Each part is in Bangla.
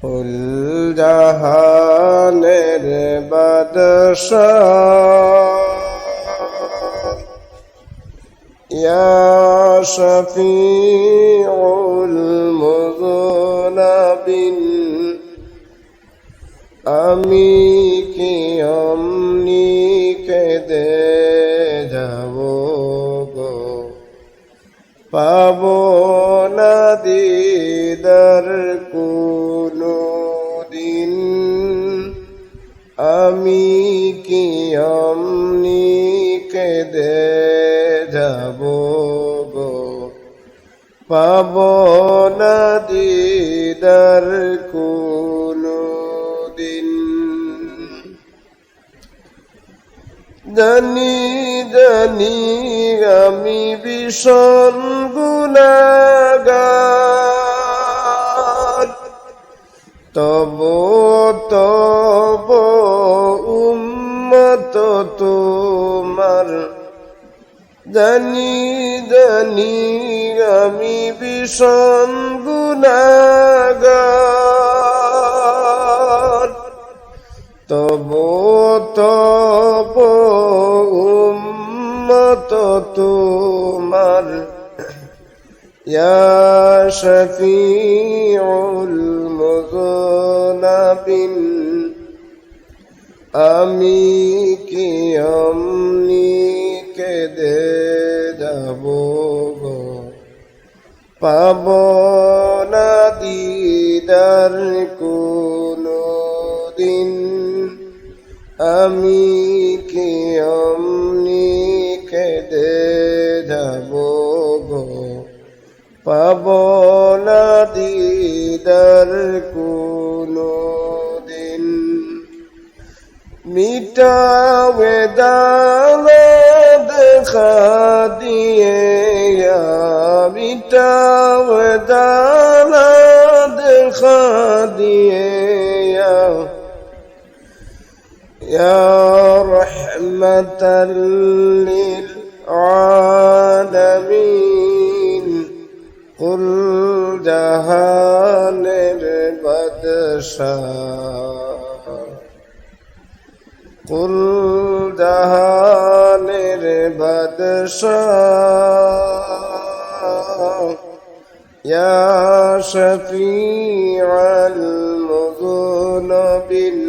ফুল জাহানের বাদশাহ يا شفيع المذنبين আমি কি অমনি কেঁদে যাব গো পাব না দিদার কোনো দিন। আমি কি অমনি কেঁদে যাব গো? পাব না কোনো দিন। জানি জানি আমি ভীষণ গুণাগার। তব তব উম্মত তোমার। জানি জানি আমি ভীষণ গুণাগার। তব তব উম্মত তোমার। ইয়া শফিউল মুযনাবিন আমি কি অমনি কেঁদে যাব পাব না দিদার কোনো দিন আমি فبولديد الكنود متى ودالد خديا متى ودالد خديا يا رحمة للعالمين জাহানের বাদশাহ কুল জাহানের বাদশাহ ইয়া শফিআল মুযুনবিল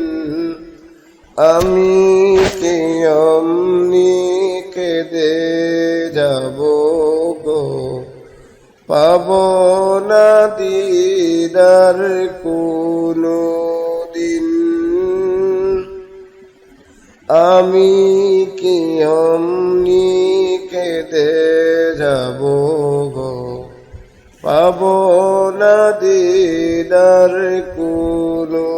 আমি অমনি কেদে যাব? পাব না দিদার কোনো দিন আমি কি অমনি কেঁদে যাব গো? পাব না দিদার কোনো